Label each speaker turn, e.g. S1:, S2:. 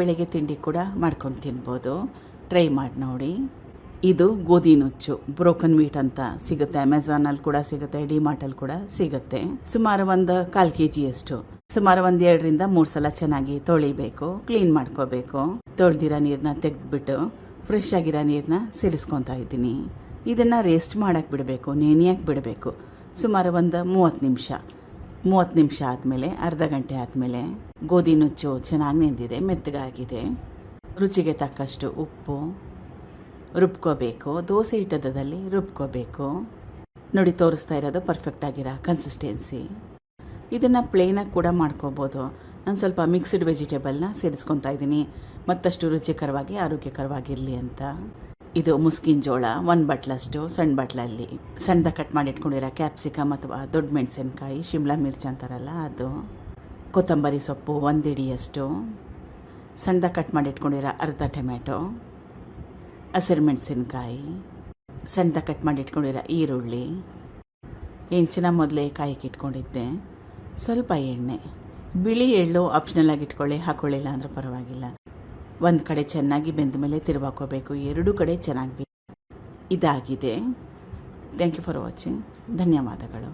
S1: ಬೆಳಗ್ಗೆ ತಿಂಡಿ ಕೂಡ ಮಾಡ್ಕೊಂಡು ತಿನ್ಬೋದು. ಟ್ರೈ ಮಾಡಿ ನೋಡಿ. ಇದು ಗೋಧಿ ನುಚ್ಚು. ಬ್ರೋಕನ್ ಮೀಟ್ ಅಂತ ಸಿಗುತ್ತೆ. ಅಮೆಝಾನಲ್ಲಿ ಕೂಡ ಸಿಗುತ್ತೆ. ಡಿಮಾರ್ಟಲ್ಲಿ ಕೂಡ ಸಿಗುತ್ತೆ. ಸುಮಾರು ಒಂದು ಕಾಲು ಕೆ ಜಿಯಷ್ಟು ಸುಮಾರು ಒಂದು ಎರಡರಿಂದ ಮೂರು ಸಲ ಚೆನ್ನಾಗಿ ತೊಳಿಬೇಕು. ಕ್ಲೀನ್ ಮಾಡ್ಕೋಬೇಕು. ತೊಳೆದಿರೋ ನೀರನ್ನ ತೆಗೆದ್ಬಿಟ್ಟು ಫ್ರೆಶ್ ಆಗಿರೋ ನೀರನ್ನ ಸೇರಿಸ್ಕೊತಾ ಇದ್ದೀನಿ. ಇದನ್ನು ರೇಸ್ಟ್ ಮಾಡೋಕ್ಕೆ ಬಿಡಬೇಕು. ನೆನೆಯಕ್ಕೆ ಬಿಡಬೇಕು. ಸುಮಾರು ಒಂದು ಮೂವತ್ತು ನಿಮಿಷ. ಮೂವತ್ತು ನಿಮಿಷ ಆದಮೇಲೆ, ಅರ್ಧ ಗಂಟೆ ಆದಮೇಲೆ ಗೋಧಿ ನುಚ್ಚು ಚೆನ್ನಾಗಿ ನೆಂದಿದೆ, ಮೆತ್ತಗಾಗಿದೆ. ರುಚಿಗೆ ತಕ್ಕಷ್ಟು ಉಪ್ಪು ರುಬ್ಕೋಬೇಕು. ದೋಸೆ ಹಿಟ್ಟದಲ್ಲಿ ರುಬ್ಕೋಬೇಕು. ನೋಡಿ, ತೋರಿಸ್ತಾ ಇರೋದು ಪರ್ಫೆಕ್ಟ್ ಆಗಿರೋ ಕನ್ಸಿಸ್ಟೆನ್ಸಿ ಇದನ್ನು ಪ್ಲೇನಾಗಿ ಕೂಡ ಮಾಡ್ಕೋಬೋದು. ನಾನು ಸ್ವಲ್ಪ ಮಿಕ್ಸ್ಡ್ ವೆಜಿಟೇಬಲ್ನ ಸೇರಿಸ್ಕೊತಾ ಇದ್ದೀನಿ. ಮತ್ತಷ್ಟು ರುಚಿಕರವಾಗಿ, ಆರೋಗ್ಯಕರವಾಗಿರಲಿ ಅಂತ. ಇದು ಮುಸ್ಕಿನ ಜೋಳ, ಒಂದು ಬಟ್ಲಷ್ಟು ಸಣ್ಣ ಬಟ್ಲಲ್ಲಿ. ಸಣ್ಣದ ಕಟ್ ಮಾಡಿ ಇಟ್ಕೊಂಡಿರೋ ಕ್ಯಾಪ್ಸಿಕಮ್ ಅಥವಾ ದೊಡ್ಡ ಮೆಣಸಿನ್ಕಾಯಿ, ಶಿಮ್ಲಾ ಮಿರ್ಚಿ ಅಂತಾರಲ್ಲ ಅದು. ಕೊತ್ತಂಬರಿ ಸೊಪ್ಪು, ಒಂದು ಹಿಡಿಯಷ್ಟು ಸಣ್ಣದ ಕಟ್ ಮಾಡಿ ಇಟ್ಕೊಂಡಿರೋ ಅರ್ಧ ಟೊಮೆಟೊ ಹಸಿರು ಮೆಣಸಿನ್ಕಾಯಿ. ಸಣ್ಣದ ಕಟ್ ಮಾಡಿ ಇಟ್ಕೊಂಡಿರೋ ಈರುಳ್ಳಿ. ಹೆಂಚಿನ ಮೊದಲೇ ಕಾಯಿಗೆ ಇಟ್ಕೊಂಡಿದ್ದೆ. ಸ್ವಲ್ಪ ಎಣ್ಣೆ. ಬಿಳಿ ಎಳ್ಳು ಆಪ್ಷನಲ್ ಆಗಿ ಇಟ್ಕೊಳ್ಳಿ, ಹಾಕೊಳ್ಳಿಲ್ಲ ಅಂದ್ರೆ ಪರವಾಗಿಲ್ಲ. ಒಂದು ಕಡೆ ಚೆನ್ನಾಗಿ ಬೆಂದ ಮೇಲೆ ತಿರುವಾಕೋಬೇಕು, ಎರಡೂ ಕಡೆ ಚೆನ್ನಾಗಿ ಇದಾಗಿದೆ. ಥ್ಯಾಂಕ್ ಯು ಫಾರ್ ವಾಚಿಂಗ್ ಧನ್ಯವಾದಗಳು.